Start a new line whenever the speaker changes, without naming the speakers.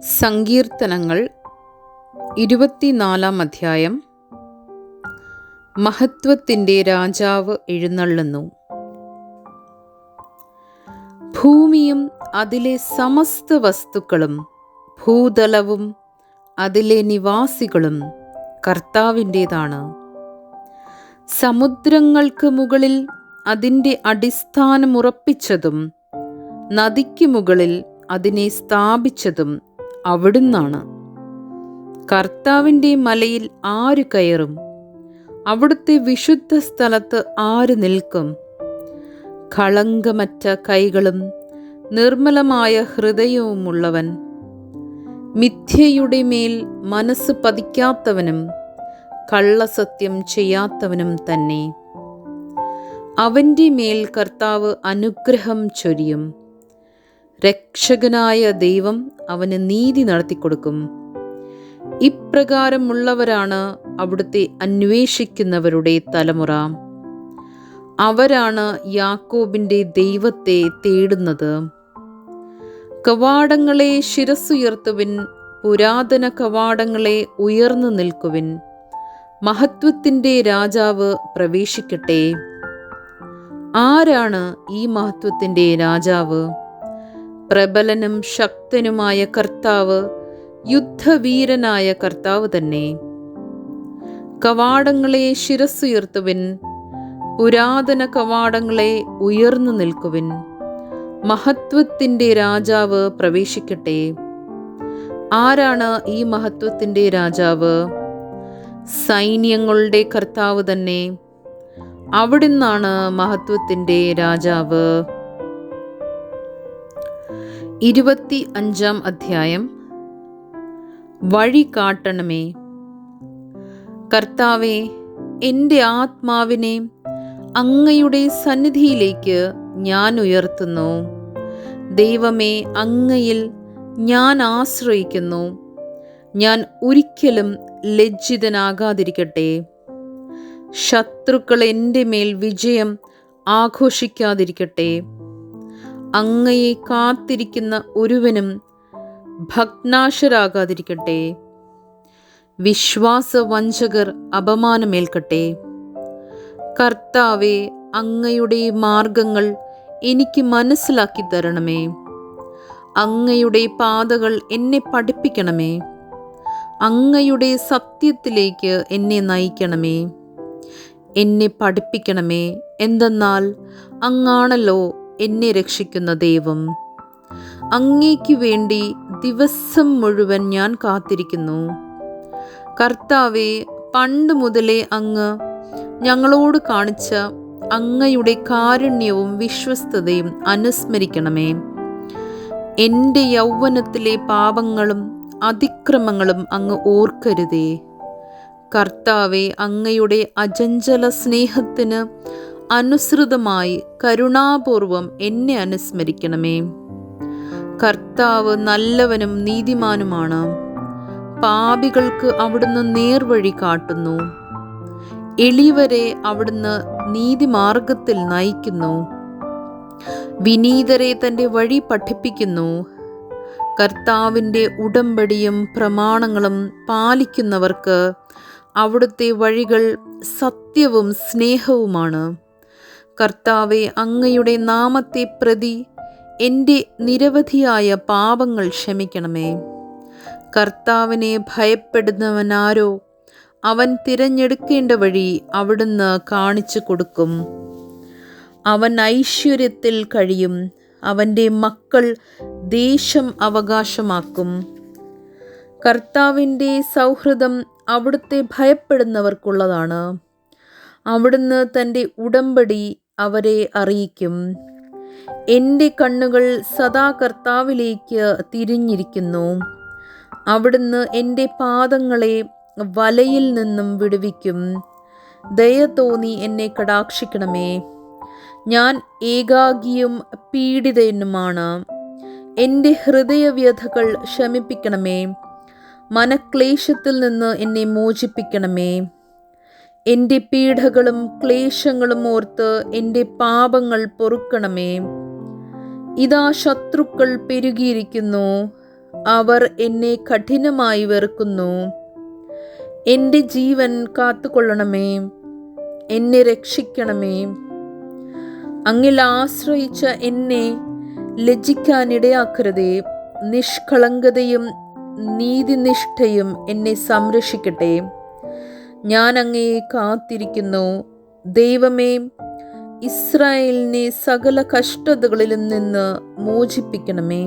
സങ്കീർത്തനങ്ങൾ ഇരുപത്തിനാലാം അധ്യായം. മഹത്വത്തിന്റെ രാജാവ് എഴുന്നള്ളുന്നു. ഭൂമിയും അതിലെ സമസ്ത വസ്തുക്കളും ഭൂതലവും അതിലെ നിവാസികളും കർത്താവിന്റേതാണ്. സമുദ്രങ്ങൾക്ക് മുകളിൽ അതിന്റെ അടിസ്ഥാനമുറപ്പിച്ചതും നദിക്ക് മുകളിൽ അതിനെ സ്ഥാപിച്ചതും അവിടുന്നാണ്. കർത്താവിന്റെ മലയിൽ ആര് കയറും? അവിടുത്തെ വിശുദ്ധ സ്ഥലത്ത് ആര് നിൽക്കും? കളങ്കമറ്റ കൈകളും നിർമ്മലമായ ഹൃദയവുമുള്ളവൻ. മിഥ്യയുടെ മേൽ മനസ്സ് പതിക്കാത്തവനും കള്ളസത്യം ചെയ്യാത്തവനും തന്നെ. അവന്റെ മേൽ കർത്താവ് അനുഗ്രഹം ചൊരിയും. രക്ഷകനായ ദൈവം അവന് നീതി നടത്തിക്കൊടുക്കും. ഇപ്രകാരമുള്ളവരാണ് അവിടുത്തെ അന്വേഷിക്കുന്നവരുടെ തലമുറ. അവരാണ് യാക്കോബിന്റെ ദൈവത്തെ തേടുന്നത്. കവാടങ്ങളെ ശിരസ്സുയർത്തുവിൻ പുരാതന കവാടങ്ങളെ ഉയർന്നു നിൽക്കുവിൻ. മഹത്വത്തിന്റെ രാജാവ് പ്രവേശിക്കട്ടെ. ആരാണ് ഈ മഹത്വത്തിന്റെ രാജാവ്? പ്രബലനും ശക്തനുമായ കർത്താവ് യുദ്ധവീരനായ കർത്താവ് തന്നെ. കവാടങ്ങളെ ശിരസ്സുയർത്തുവിൻ പുരാതന കവാടങ്ങളെ ഉയർന്നു നിൽക്കുവിൻ. മഹത്വത്തിന്റെ രാജാവ് പ്രവേശിക്കട്ടെ. ആരാണ് ഈ മഹത്വത്തിന്റെ രാജാവ്? സൈന്യങ്ങളുടെ കർത്താവ് തന്നെ. അവിടുന്നാണ് മഹത്വത്തിന്റെ രാജാവ്. ഇരുപത്തി അഞ്ചാം അധ്യായം. വഴി കാട്ടണമേ. കർത്താവെ എന്റെ ആത്മാവിനെ അങ്ങയുടെ സന്നിധിയിലേക്ക് ഞാൻ ഉയർത്തുന്നു. ദൈവമേ അങ്ങയിൽ ഞാൻ ആശ്രയിക്കുന്നു. ഞാൻ ഒരിക്കലും ലജ്ജിതനാകാതിരിക്കട്ടെ. ശത്രുക്കൾ എന്റെ മേൽ വിജയം ആഘോഷിക്കാതിരിക്കട്ടെ. അങ്ങയെ കാത്തിരിക്കുന്ന ഒരുവനും ഭഗ്നാശരാകാതിരിക്കട്ടെ. വിശ്വാസവഞ്ചകർ അപമാനമേൽക്കട്ടെ. കർത്താവെ അങ്ങയുടെ മാർഗങ്ങൾ എനിക്ക് മനസ്സിലാക്കി തരണമേ. അങ്ങയുടെ പാതകൾ എന്നെ പഠിപ്പിക്കണമേ. അങ്ങയുടെ സത്യത്തിലേക്ക് എന്നെ നയിക്കണമേ. എന്നെ പഠിപ്പിക്കണമേ. എന്തെന്നാൽ അങ്ങാണല്ലോ എന്നെ രക്ഷിക്കുന്ന ദൈവം. അങ്ങേക്ക് വേണ്ടി ദിവസം മുഴുവൻ ഞാൻ കാത്തിരിക്കുന്നു. കർത്താവെ പണ്ട് മുതലേ അങ്ങ് ഞങ്ങളോട് കാണിച്ച അങ്ങയുടെ കാരുണ്യവും വിശ്വസ്തതയും അനുസ്മരിക്കണമേ. എന്റെ യൗവനത്തിലെ പാപങ്ങളും അതിക്രമങ്ങളും അങ്ങ് ഓർക്കരുതേ. കർത്താവെ അങ്ങയുടെ അജഞ്ചല സ്നേഹത്തിന് അനുസൃതമായി കരുണാപൂർവം എന്നെ അനുസ്മരിക്കണമേ. കർത്താവ് നല്ലവനും നീതിമാനുമാണ്. പാപികൾക്ക് അവിടുന്ന് നേർവഴി കാട്ടുന്നു. എളിവരെ അവിടുന്ന് നീതിമാർഗത്തിൽ നയിക്കുന്നു. വിനീതരെ തന്റെ വഴി പഠിപ്പിക്കുന്നു. കർത്താവിന്റെ ഉടമ്പടിയും പ്രമാണങ്ങളും പാലിക്കുന്നവർക്ക് അവിടുത്തെ വഴികൾ സത്യവും സ്നേഹവുമാണ്. കർത്താവെ അങ്ങയുടെ നാമത്തെ പ്രതി എന്റെ നിരവധിയായ പാപങ്ങൾ ക്ഷമിക്കണമേ. കർത്താവിനെ ഭയപ്പെടുന്നവനാരോ അവൻ തിരഞ്ഞെടുക്കേണ്ട വഴി അവിടുന്ന് കാണിച്ചു കൊടുക്കും. അവൻ ഐശ്വര്യത്തിൽ കഴിയും അവന്റെ മക്കൾ ദേശം അവകാശമാക്കും. കർത്താവിന്റെ സൗഹൃദം അവിടുത്തെ ഭയപ്പെടുന്നവർക്കുള്ളതാണ്. അവിടുന്ന് തന്റെ ഉടമ്പടി അവരെ അറിയിക്കും. എന്റെ കണ്ണുകൾ സദാ കർത്താവിലേക്ക് തിരിഞ്ഞിരിക്കുന്നു. അവിടുന്ന് എന്റെ പാദങ്ങളെ വലയിൽ നിന്നും വിടുവിക്കും. ദയ തോന്നി എന്നെ കടാക്ഷിക്കണമേ. ഞാൻ ഏകാഗിയും പീഡിതനുമാണ്. എന്റെ ഹൃദയവ്യഥകൾ ശമിപ്പിക്കണമേ. മനക്ലേശത്തിൽ നിന്ന് എന്നെ മോചിപ്പിക്കണമേ. എന്റെ പീഡകളും ക്ലേശങ്ങളും ഓർത്ത് എന്റെ പാപങ്ങൾ പൊറുക്കണമേ. ഇതാ ശത്രുക്കൾ പെരുകിയിരിക്കുന്നു. അവർ എന്നെ കഠിനമായി വെറുക്കുന്നു. എന്റെ ജീവൻ കാത്തുകൊള്ളണമേ. എന്നെ രക്ഷിക്കണമേ. അങ്ങിൽ ആശ്രയിച്ച എന്നെ ലജ്ജിക്കാനിടയാക്കരുതേ നിഷ്കളങ്കതയും നീതിനിഷ്ഠയും എന്നെ സംരക്ഷിക്കട്ടെ. ഞാൻ അങ്ങയെ കാത്തിരിക്കുന്നു. ദൈവമേ ഇസ്രായേലിനെ സകല കഷ്ടതകളിൽ നിന്ന് മോചിപ്പിക്കണമേ.